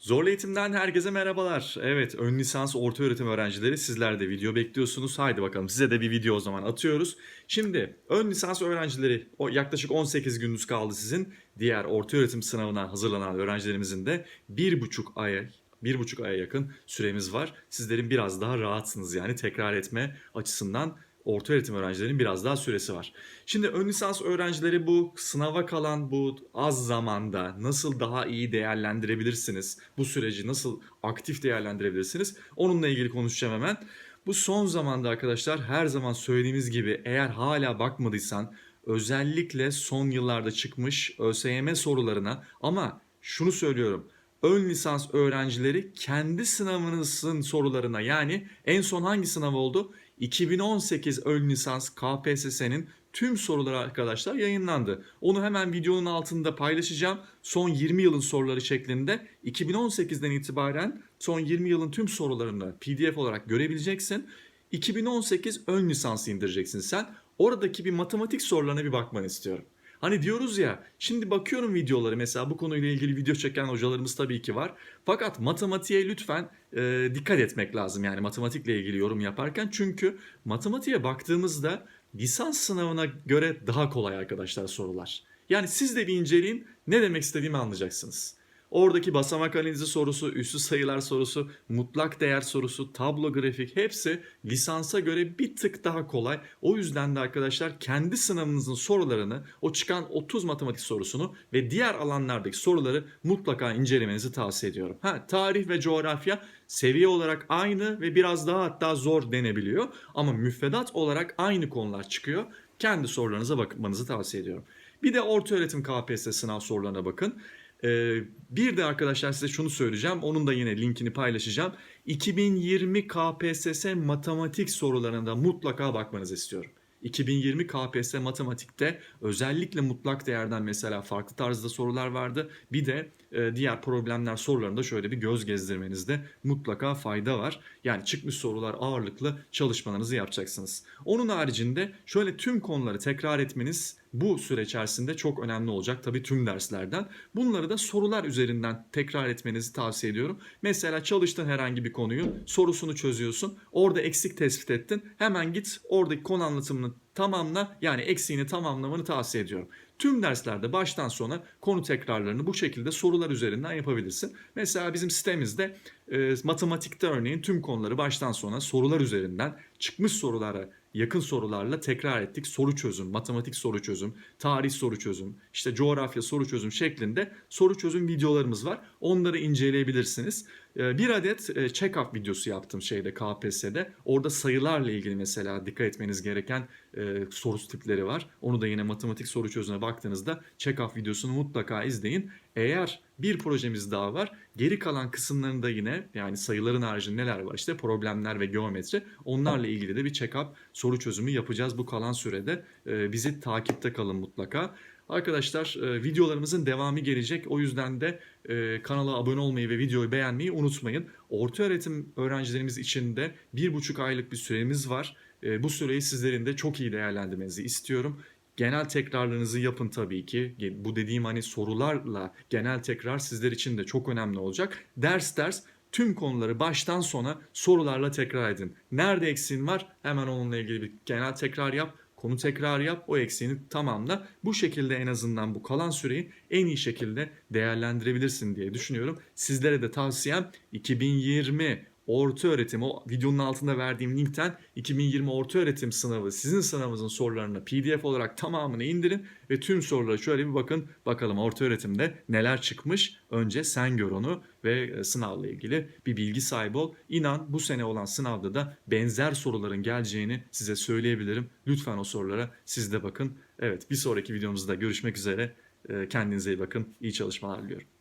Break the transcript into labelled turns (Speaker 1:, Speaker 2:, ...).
Speaker 1: Zorlu Eğitim'den herkese merhabalar. Evet, ön lisans orta öğretim öğrencileri sizler de video bekliyorsunuz. Haydi bakalım size de bir video o zaman atıyoruz. Şimdi ön lisans öğrencileri o yaklaşık 18 gününüz kaldı sizin. Diğer orta öğretim sınavına hazırlanan öğrencilerimizin de bir buçuk aya bir buçuk aya yakın süremiz var. Sizlerin biraz daha rahatsınız yani tekrar etme açısından orta öğretim öğrencilerinin biraz daha süresi var. Şimdi ön lisans öğrencileri bu sınava kalan bu az zamanda nasıl daha iyi değerlendirebilirsiniz? Bu süreci nasıl aktif değerlendirebilirsiniz? Onunla ilgili konuşacağım hemen. Bu son zamanda arkadaşlar her zaman söylediğimiz gibi eğer hala bakmadıysan özellikle son yıllarda çıkmış ÖSYM sorularına ama şunu söylüyorum ön lisans öğrencileri kendi sınavınızın sorularına yani en son hangi sınav oldu? 2018 ön lisans KPSS'nin tüm soruları arkadaşlar yayınlandı. Onu hemen videonun altında paylaşacağım. Son 20 yılın soruları şeklinde 2018'den itibaren son 20 yılın tüm sorularını PDF olarak görebileceksin. 2018 ön lisansı indireceksin sen. Oradaki bir matematik sorularına bir bakmanı istiyorum. Hani diyoruz ya şimdi bakıyorum videoları mesela bu konuyla ilgili video çeken hocalarımız tabii ki var. Fakat matematiğe lütfen e, dikkat etmek lazım yani matematikle ilgili yorum yaparken. Çünkü matematiğe baktığımızda lisans sınavına göre daha kolay arkadaşlar sorular. Yani siz de bir inceleyin ne demek istediğimi anlayacaksınız. Oradaki basamak analizi sorusu, üstü sayılar sorusu, mutlak değer sorusu, tablo grafik hepsi lisansa göre bir tık daha kolay. O yüzden de arkadaşlar kendi sınavınızın sorularını, o çıkan 30 matematik sorusunu ve diğer alanlardaki soruları mutlaka incelemenizi tavsiye ediyorum. Ha, tarih ve coğrafya seviye olarak aynı ve biraz daha hatta zor denebiliyor. Ama müfredat olarak aynı konular çıkıyor. Kendi sorularınıza bakmanızı tavsiye ediyorum. Bir de orta öğretim KPSS sınav sorularına bakın. Ee, bir de arkadaşlar size şunu söyleyeceğim. Onun da yine linkini paylaşacağım. 2020 KPSS matematik sorularına mutlaka bakmanızı istiyorum. 2020 KPSS matematikte özellikle mutlak değerden mesela farklı tarzda sorular vardı. Bir de e, diğer problemler sorularında şöyle bir göz gezdirmenizde mutlaka fayda var. Yani çıkmış sorular ağırlıklı çalışmalarınızı yapacaksınız. Onun haricinde şöyle tüm konuları tekrar etmeniz bu süre içerisinde çok önemli olacak tabii tüm derslerden. Bunları da sorular üzerinden tekrar etmenizi tavsiye ediyorum. Mesela çalıştın herhangi bir konuyu, sorusunu çözüyorsun. Orada eksik tespit ettin. Hemen git oradaki konu anlatımını tamamla. Yani eksiğini tamamlamanı tavsiye ediyorum. Tüm derslerde baştan sona konu tekrarlarını bu şekilde sorular üzerinden yapabilirsin. Mesela bizim sitemizde e, matematikte örneğin tüm konuları baştan sona sorular üzerinden çıkmış sorulara yakın sorularla tekrar ettik. Soru çözüm, matematik soru çözüm, tarih soru çözüm, işte coğrafya soru çözüm şeklinde soru çözüm videolarımız var. Onları inceleyebilirsiniz. Ee, Bir adet check-up videosu yaptım şeyde KPSS'de. Orada sayılarla ilgili mesela dikkat etmeniz gereken e, soru tipleri var. Onu da yine matematik soru çözümüne baktığınızda check-up videosunu mutlaka izleyin. Eğer bir projemiz daha var. Geri kalan kısımlarında yine yani sayıların haricinde neler var? İşte problemler ve geometri. Onlarla ilgili de bir check-up soru çözümü yapacağız bu kalan sürede. Ee, Bizi takipte kalın mutlaka. Arkadaşlar e, videolarımızın devamı gelecek. O yüzden de e, kanala abone olmayı ve videoyu beğenmeyi unutmayın. Orta öğretim öğrencilerimiz için de bir buçuk aylık bir süremiz var. E, bu süreyi sizlerin de çok iyi değerlendirmenizi istiyorum. Genel tekrarlarınızı yapın tabii ki. Bu dediğim hani sorularla genel tekrar sizler için de çok önemli olacak. Ders ders tüm konuları baştan sona sorularla tekrar edin. Nerede eksiğin var? Hemen onunla ilgili bir genel tekrar yap. Konu tekrar yap, o eksiğini tamamla. Bu şekilde en azından bu kalan süreyi en iyi şekilde değerlendirebilirsin diye düşünüyorum. Sizlere de tavsiyem 2020 orta öğretim o videonun altında verdiğim linkten 2020 orta öğretim sınavı sizin sınavınızın sorularını PDF olarak tamamını indirin ve tüm sorulara şöyle bir bakın bakalım orta öğretimde neler çıkmış önce sen gör onu ve e, sınavla ilgili bir bilgi sahibi ol. İnan bu sene olan sınavda da benzer soruların geleceğini size söyleyebilirim. Lütfen o sorulara siz de bakın. Evet bir sonraki videomuzda görüşmek üzere. E, Kendinize iyi bakın. İyi çalışmalar diliyorum.